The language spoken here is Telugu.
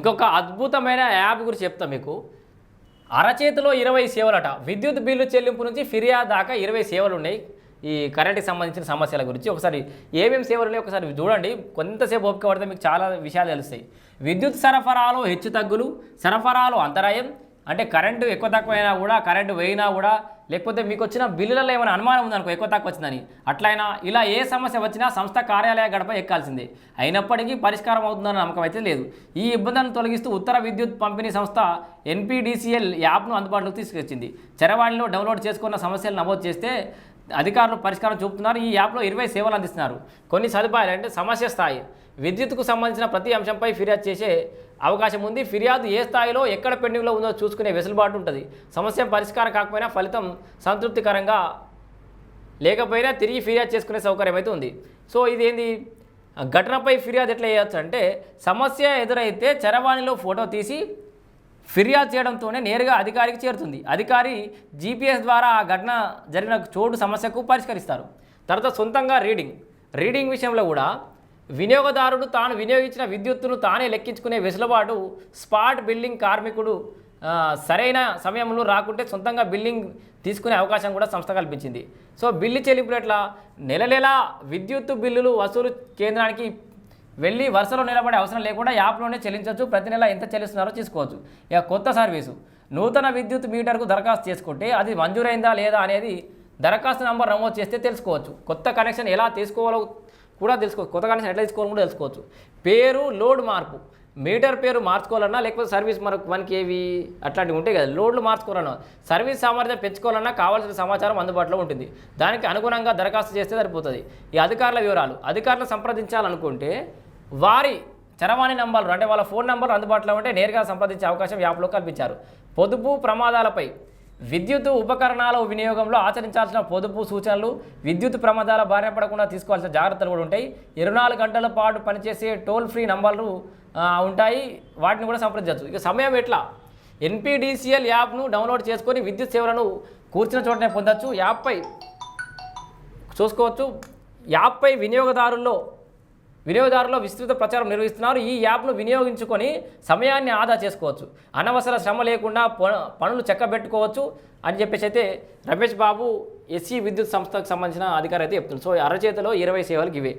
ఇంకొక అద్భుతమైన యాప్ గురించి చెప్తా మీకు. అరచేతిలో ఇరవై సేవలట. విద్యుత్ బిల్లు చెల్లింపు నుంచి ఫిర్యాదు దాకా ఇరవై సేవలు ఉన్నాయి. ఈ కరెంట్కి సంబంధించిన సమస్యల గురించి. ఒకసారి ఏమేమి సేవలు ఉన్నాయి ఒకసారి చూడండి. కొంతసేపు ఓపిక పడితే మీకు చాలా విషయాలు తెలుస్తాయి. విద్యుత్ సరఫరాలో హెచ్చు తగ్గులు సరఫరాలో అంతరాయం అంటే కరెంటు ఎక్కువ తక్కువ అయినా కూడా కరెంటు వేయినా కూడా లేకపోతే మీకు వచ్చిన బిల్లులలో ఏమైనా అనుమానం ఉందనుకో ఎక్కువ తక్కువ వచ్చిందని. అట్లయినా ఇలా ఏ సమస్య వచ్చినా సంస్థ కార్యాలయ గడప ఎక్కాల్సిందే. అయినప్పటికీ పరిష్కారం అవుతుందన్న నమ్మకం అయితే లేదు. ఈ ఇబ్బందులను తొలగిస్తూ ఉత్తర విద్యుత్ పంపిణీ సంస్థ ఎన్పిడిసిఎల్ యాప్ను అందుబాటులోకి తీసుకొచ్చింది. చరవాణిలో డౌన్లోడ్ చేసుకున్న సమస్యలు నమోదు చేస్తే అధికారులు పరిష్కారం చూపుతున్నారు. ఈ యాప్లో ఇరవై సేవలు అందిస్తున్నారు. కొన్ని సదుపాయాలు అంటే సమస్య స్థాయి విద్యుత్కు సంబంధించిన ప్రతి అంశంపై ఫిర్యాదు చేసే అవకాశం ఉంది. ఫిర్యాదు ఏ స్థాయిలో ఎక్కడ పెండింగ్లో ఉందో చూసుకునే వెసులుబాటు ఉంటుంది. సమస్య పరిష్కారం కాకపోయినా ఫలితం సంతృప్తికరంగా లేకపోయినా తిరిగి ఫిర్యాదు చేసుకునే సౌకర్యం అయితే ఉంది. సో ఇది ఘటనపై ఫిర్యాదు ఎట్లా చేయొచ్చు అంటే సమస్య ఎదురైతే చరవాణిలో ఫోటో తీసి ఫిర్యాదు చేయడంతోనే నేరుగా అధికారికి చేరుతుంది. అధికారి జీపీఎస్ ద్వారా ఆ ఘటన జరిగిన చోటు సమస్యకు పరిష్కరిస్తారు. తర్వాత సొంతంగా రీడింగ్. రీడింగ్ విషయంలో కూడా వినియోగదారుడు తాను వినియోగించిన విద్యుత్తును తానే లెక్కించుకునే వెసులుబాటు స్పాట్ బిల్డింగ్ కార్మికుడు సరైన సమయంలో రాకుంటే సొంతంగా బిల్లింగ్ తీసుకునే అవకాశం కూడా సంస్థ కల్పించింది. సో బిల్లు చెల్లింపులు ఎట్లా? నెల నెల విద్యుత్తు బిల్లులు వసూలు కేంద్రానికి వెళ్ళి వరుసలో నిలబడే అవసరం లేకుండా యాప్లోనే చెల్లించవచ్చు ప్రతి నెల ఎంత చెల్లిస్తున్నారో చూసుకోవచ్చు ఇక కొత్త సర్వీసు. నూతన విద్యుత్ మీటర్కు దరఖాస్తు చేసుకుంటే అది మంజూరైందా లేదా అనేది దరఖాస్తు నంబర్ నమోదు చేస్తే తెలుసుకోవచ్చు. కొత్త కనెక్షన్ ఎలా తీసుకోవాలో కూడా తెలుసుకోవచ్చు. కొత్త కనెక్షన్ ఎట్లా కూడా తెలుసుకోవచ్చు. పేరు లోడ్ మార్పు. మీటర్ పేరు మార్చుకోవాలన్నా లేకపోతే సర్వీస్ మనకు మనకి ఏవి అట్లాంటివి ఉంటాయి కదా లోడ్లు మార్చుకోవాలన్నా సర్వీస్ సామర్థ్యం పెంచుకోవాలన్నా కావాల్సిన సమాచారం అందుబాటులో ఉంటుంది. దానికి అనుగుణంగా దరఖాస్తు చేస్తే సరిపోతుంది. ఈ అధికారుల వివరాలు. అధికారులను సంప్రదించాలనుకుంటే వారి చరవాణి నంబర్లు అంటే వాళ్ళ ఫోన్ నంబర్ అందుబాటులో ఉంటే నేరుగా సంప్రదించే అవకాశం యాప్లో కల్పించారు. పొదుపు ప్రమాదాలపై విద్యుత్ ఉపకరణాల వినియోగంలో ఆచరించాల్సిన పొదుపు సూచనలు విద్యుత్ ప్రమాదాల బారిన పడకుండా తీసుకోవాల్సిన జాగ్రత్తలు కూడా ఉంటాయి. ఇరవై నాలుగు గంటల పాటు పనిచేసే టోల్ ఫ్రీ నంబర్లు ఉంటాయి. వాటిని కూడా సంప్రదించవచ్చు. ఇక సమయం ఎట్లా? ఎన్పిడిసిఎల్ యాప్ను డౌన్లోడ్ చేసుకొని విద్యుత్ సేవలను కూర్చున్న చోటనే పొందొచ్చు. యాప్పై చూసుకోవచ్చు. యాప్పై వినియోగదారుల్లో వినియోగదారుల్లో విస్తృత ప్రచారం నిర్వహిస్తున్నారు. ఈ యాప్ను వినియోగించుకొని సమయాన్ని ఆదా చేసుకోవచ్చు. అనవసర శ్రమ లేకుండా ప- పనులు చెక్కబెట్టుకోవచ్చు అని చెప్పేసి అయితే రమేష్ బాబు ఎస్సీ విద్యుత్ సంస్థకు సంబంధించిన అధికారి అయితే చెప్తున్నారు. సో అరచేతిలో ఇరవై సేవలకు ఇవే.